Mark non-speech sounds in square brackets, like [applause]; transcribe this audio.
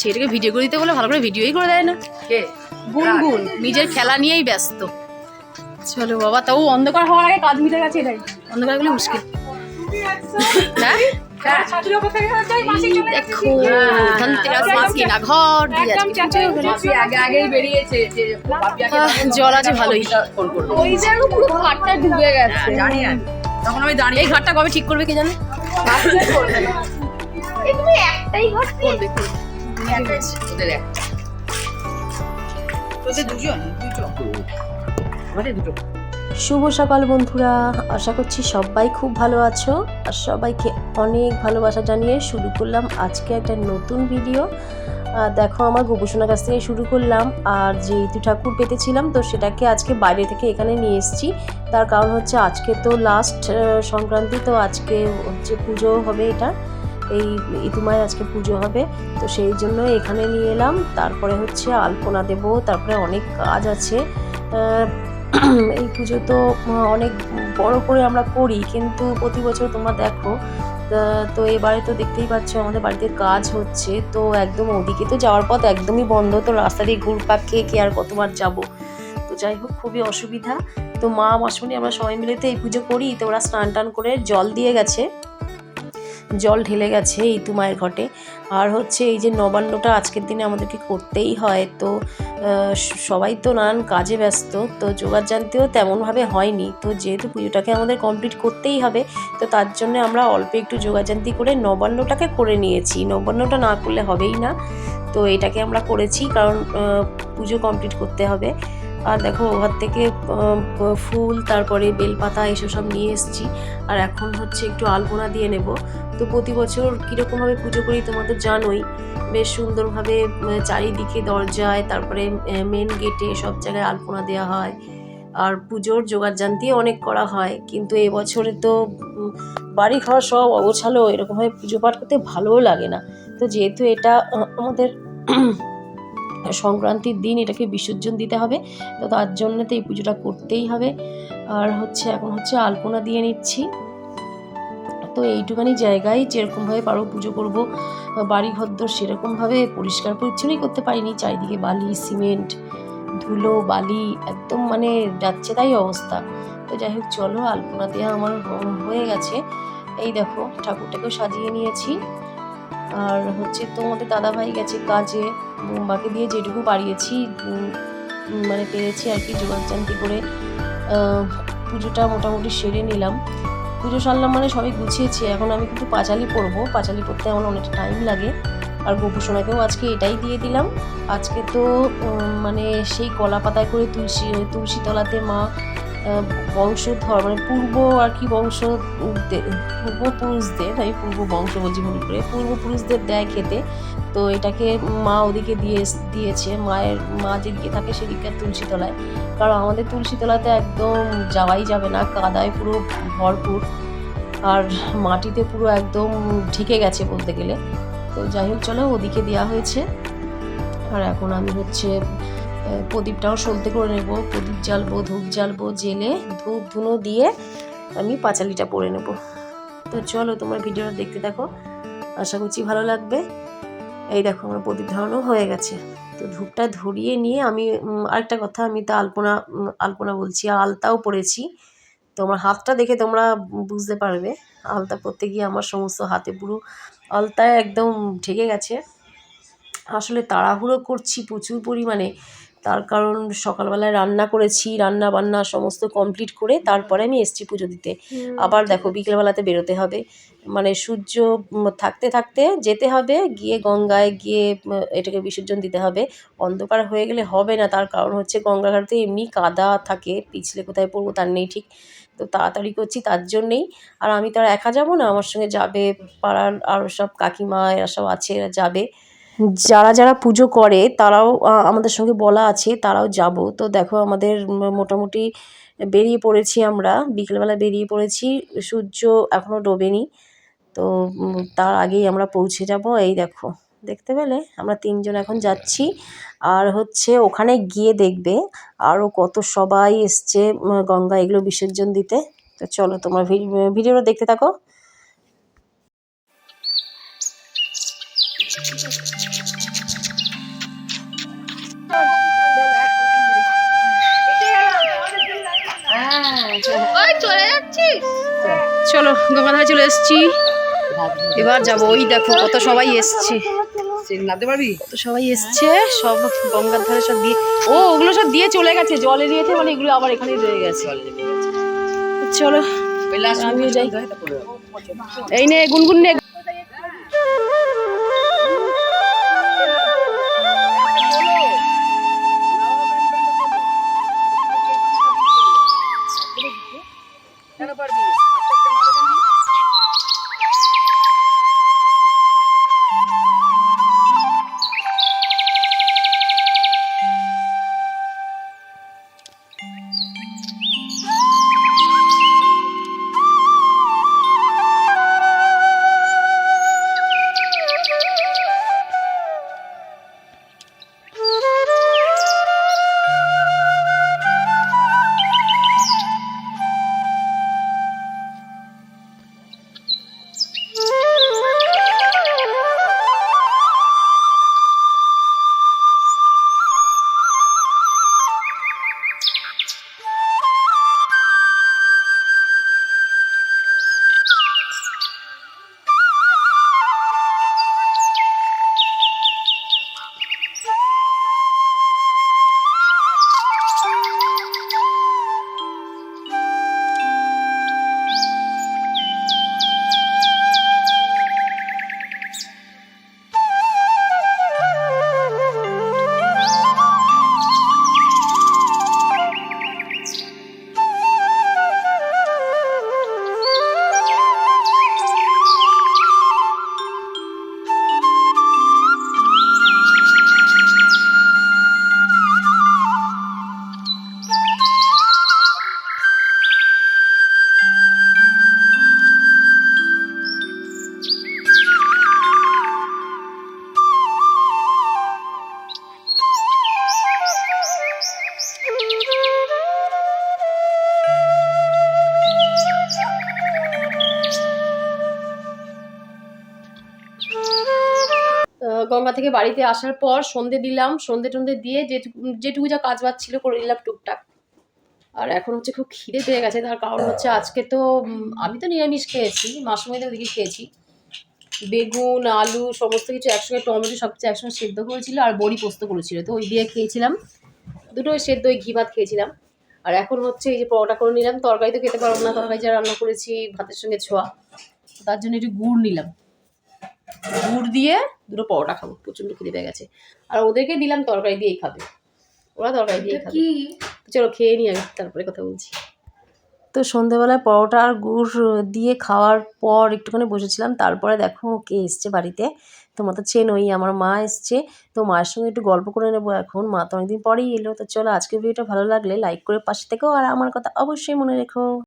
করছে। এটাকে ভিডিও করে দিতে বলে ভালো করে ভিডিওই করে দেয় না। কে? গুনগুন নিজের খেলা নিয়েই ব্যস্ত। চলো বাবা তাও অন্ধকার হওয়ার আগে কাজ মিটে গেছে এটাই। অন্ধকারগুলো মুশকিল। হ্যাঁ? হ্যাঁ। দেখো ধনতেরাস মাছ কিনা ঘর দিয়ে আজকে। পুজো। মাসি আগে আগেই বেরিয়েছে যে বাপিয়াকে আহ, জল আছে ভালোই। ফোন করব। ওই জায়গা পুরো ঘাটটা ডুবে গেছে। হ্যাঁ, জানি আমি। তখন আমি দাঁড়িয়ে এই ঘাটটা কবে ঠিক করবে কে জানে? একটাই ঘর করবে করবে। শুভ সকাল, বন্ধুরা। আশা করছি সবাই খুব ভালো আছো আর সবাইকে অনেক ভালোবাসা জানিয়ে শুরু করলাম আজকে একটা নতুন ভিডিও। দেখো, আমার গোপসোনার কাছ থেকে শুরু করলাম আর যে ইতু ঠাকুর পেতেছিলাম, তো সেটাকে আজকে বাইরে থেকে এখানে নিয়ে এসেছি। তার কারণ হচ্ছে আজকে তো লাস্ট সংক্রান্তি, তো আজকে হচ্ছে পুজো হবে এটা। এই ইতুমায় আজকে পুজো হবে। তো সেই জন্য এখানে নিয়ে এলাম। তারপরে হচ্ছে আলপনা দেব, তারপরে অনেক কাজ আছে। [clears throat] এই পুজো তো অনেক বড় করে আমরা করি, কিন্তু প্রতি বছর তোমরা দেখো তা- তো এবারে তো দেখতেই পাচ্ছ আমাদের বাড়িতে কাজ হচ্ছে। তো একদম ওদিকে তো যাওয়ার পথ একদমই বন্ধ, তো রাস্তা দিয়ে ঘুরপাক খেয়ে কে আর কতবার যাব? তো যাই হোক, খুবই অসুবিধা। তো মা মাসমণি আমরা সবাই মিলে তো এই পুজো করি। তো ওরা স্নান টান করে জল দিয়ে গেছে। জল ঢেলে গেছে এই তু মায়ের ঘটে। আর হচ্ছে এই যে নবান্নটা আজকের দিনে আমাদেরকে করতেই হয়। তো সবাই তো নানান কাজে ব্যস্ত, তো যোগার জানতেও তেমনভাবে হয়নি। তো যেহেতু পুজোটাকে আমাদের কমপ্লিট করতেই হবে, তো তার জন্য আমরা অল্প একটু যোগাযান্তি করে নবান্নটাকে করে নিয়েছি। নবান্নটা না করলে হবেই না। তো এটাকে আমরা করেছি কারণ পুজো কমপ্লিট করতে হবে। আর দেখো ওখান থেকে ফুল, তারপরে বেলপাতা, এসব সব নিয়ে এসেছি। আর এখন হচ্ছে একটু আলপনা দিয়ে নেব। তো প্রতি বছর কীরকমভাবে পুজো করি তোমাদের জানোই। বেশ সুন্দরভাবে চারিদিকে দরজায়, তারপরে মেন গেটে সব জায়গায় আলপনা দেওয়া হয়। আর পুজোর জোগাড়জান্তি অনেক করা হয়। কিন্তু এবছরে তো বাড়ি ঘর সব অগোছালো। এরকমভাবে পুজো পাঠ করতে ভালোও লাগে না। তো যেহেতু এটা আমাদের সংক্রান্তির দিন এটাকে বিসর্জন দিতে হবে। তো তার জন্য তো এই পুজোটা করতেই হবে। আর হচ্ছে, এখন হচ্ছে আলপনা দিয়ে নিচ্ছি। তো এইটুখানি জায়গায় যেরকমভাবে পারো পুজো করব। বাড়ি ঘরদোর সেরকমভাবে পরিষ্কার পরিচ্ছন্নই করতে পারিনি। চারিদিকে বালি, সিমেন্ট, ধুলো, বালি, একদম মানে যাচ্ছে তাই অবস্থা। তো যাই হোক, চলো আলপনা দেওয়া আমার হয়ে গেছে। এই দেখো, ঠাকুরটাকেও সাজিয়ে নিয়েছি। আর হচ্ছে তোমাদের দাদাভাই গেছে কাজে বাকি দিয়ে যেটুকু উম, মানে পেরেছি আর কি জোগাড়জান্তি করে পুজোটা মোটামুটি সেরে নিলাম। পুজো সারলাম মানে সবই গুছিয়েছি এখন আমি কিন্তু পাঁচালি পরবো পাঁচালি পরতে আমার অনেকটা টাইম লাগে। আর গোপুসোনাকেও আজকে এটাই দিয়ে দিলাম। আজকে তো মানে সেই কলা পাতায় করে তুলসী তুলসী তলাতে মা বংশধর মানে পূর্ব আর কি বংশ পূর্বপুরুষদের, আমি পূর্ব বংশ বলছি ভুল করে, পূর্বপুরুষদের দেয় খেতে। তো এটাকে মা ওদিকে দিয়ে দিয়েছে, মায়ের মা যেদিকে থাকে সেদিকে তুলসী তলায় কারণ আমাদের তুলসী তলাতে একদম যাওয়াই যাবে না, কাদায় পুরো ভরপুর। আর মাটিতে পুরো একদম ঢেকে গেছে বলতে গেলে। তো যাই হোক, চলো ওদিকে দেওয়া হয়েছে। আর এখন আমি হচ্ছে প্রদীপটাও সলতে করে নেব। প্রদীপ জ্বালবো, ধূপ জ্বালবো, জেলে ধূপ ধুনো দিয়ে আমি পাঁচালিটা পরে নেব। তো চলো তোমরা ভিডিওটা দেখতে দেখো আশা করছি ভালো লাগবে। এই দেখো আমার প্রদীপ ধরানো হয়ে গেছে। তো ধূপটা ধরিয়ে নিয়ে আমি আরেকটা কথা, আমি তো আলপনা আলপনা বলছি আলতাও পরেছি। তো আমার হাতটা দেখে তোমরা বুঝতে পারবে। আলতা পরতে গিয়ে আমার সমস্ত হাতে পুরো আলতায় একদম ঢেকে গেছে। আসলে তাড়াহুড়ো করছি প্রচুর পরিমাণে। তার কারণ সকালবেলায় রান্না করেছি রান্না বান্না সমস্ত কমপ্লিট করে তারপরে আমি এসছি পুজো দিতে। আবার দেখো বিকেলবেলাতে বেরোতে হবে। মানে সূর্য থাকতে থাকতে যেতে হবে গিয়ে গঙ্গায় গিয়ে এটাকে বিসর্জন দিতে হবে। অন্ধকার হয়ে গেলে হবে না তার কারণ হচ্ছে গঙ্গাঘাটে এমনি কাদা থাকে পিছলে কোথায় পড়ব তার নেই ঠিক। তো তাড়াতাড়ি করছি তার জন্যেই। আর আমি তো আর একা যাব না আমার সঙ্গে যাবে পাড়ার আরও সব কাকিমা এরা সব আছে এরা যাবে। যারা যারা পুজো করে, তারাও আমাদের সঙ্গে বলা আছে, তারাও যাব। তো দেখো আমাদের মোটামুটি বেরিয়ে পড়েছি আমরা। বিকেলবেলা বেরিয়ে পড়েছি। সূর্য এখনও ডোবেনি। তো তার আগেই আমরা পৌঁছে যাব। এই দেখো, দেখতে পেলে? আমরা তিনজন এখন যাচ্ছি। আর হচ্ছে ওখানে গিয়ে দেখবে আরও কত সবাই এসছে গঙ্গা, এগুলো বিসর্জন দিতে। তো চলো তোমার ভিড- ভিডিওটা দেখতে থাকো। চলো গঙ্গা ধারে চলে এসছি। এবার যাব ওই দেখো কত সবাই এসছে। সবাই এসছে সব গঙ্গার ধারে সব দিয়ে ও ওগুলো সব দিয়ে চলে গেছে জলে দিয়েছে মানে এগুলো আবার এখানে রয়ে গেছে। চলো আমিও যাই। এই নে গুনগুন নে। গঙ্গা থেকে বাড়িতে আসার পর সন্ধে দিলাম, সন্ধে টন্ধে দিয়ে যেটুকু যা কাজ বাজ ছিল করে নিলাম টুকটাক। আর এখন হচ্ছে খুব খিদে পেয়ে গেছে, তার কারণ হচ্ছে আজকে তো আমি তো নিরামিষ খেয়েছি মাসুমিদের ওদিকে খেয়েছি। বেগুন, আলু, সমস্ত কিছু একসঙ্গে, টমেটো সব কিছু একসঙ্গে সেদ্ধ করেছিল আর বড়ি পোস্ত করেছিল। তো ওই দিয়ে খেয়েছিলাম, দুটোই সেদ্ধ, ওই ঘি ভাত খেয়েছিলাম। আর এখন হচ্ছে এই যে পরোটা করে নিলাম, তরকারি তো খেতে পারব না, তরকারি যা রান্না করেছি ভাতের সঙ্গে ছোঁয়া, তার জন্য একটু গুড় নিলাম। গুড় দিয়ে দুটো পরোটা খাব প্রচণ্ড খিদে পেয়ে গেছে। আর ওদেরকে দিলাম তরকারি দিয়েই খাবে। ওরা তরকারি দিয়ে খাবে। চলো খেয়ে নিই আমি তারপরে কথা বলছি। তো সন্ধেবেলায় পরোটা আর গুড় দিয়ে খাওয়ার পর একটুখানি বসেছিলাম তারপরে দেখো কে এসছে বাড়িতে। তোমার তো চেনই আমার মা এসছে। তো মায়ের সঙ্গে একটু গল্প করে নেব এখন। মা তো অনেকদিন পরেই এলো তো চলো আজকের ভিডিওটা ভালো লাগলে লাইক করে পাশে থেকেও আর আমার কথা অবশ্যই মনে রেখো।